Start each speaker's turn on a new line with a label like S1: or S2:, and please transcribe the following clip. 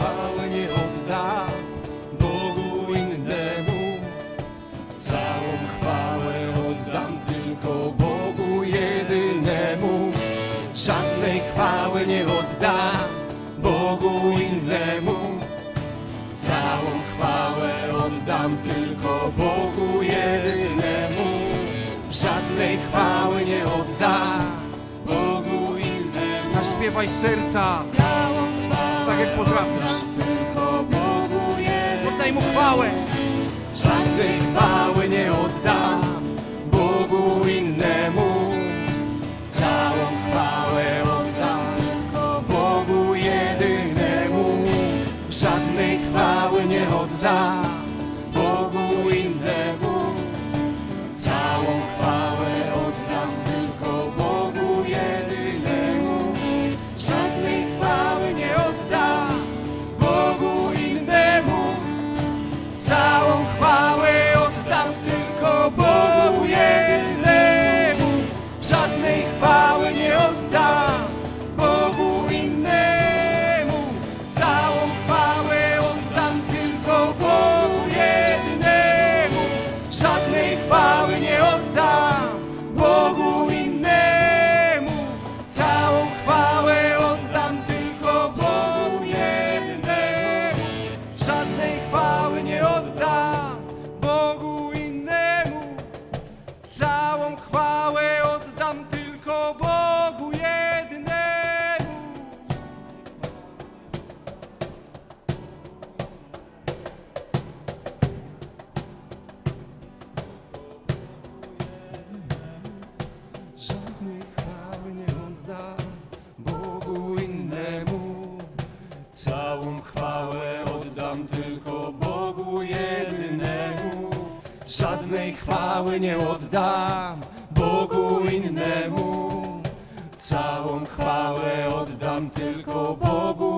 S1: chwały nie odda Bogu innemu. Całą chwałę oddam tylko Bogu jedynemu. Żadnej chwały nie odda Bogu innemu. Całą chwałę oddam tylko Bogu jedynemu. Żadnej chwały nie odda Bogu innemu. Zaśpiewaj serca tak jak potrafisz. Oddaj mu chwałę. Żadnej chwały nie oddam Bogu innemu. Całą chwałę oddam tylko Bogu jedynemu. Żadnej chwały nie oddam Całą Żadnej chwały nie oddam Bogu innemu. Całą chwałę oddam tylko Bogu jedynemu. Żadnej chwały nie oddam Bogu innemu. Całą chwałę oddam tylko Bogu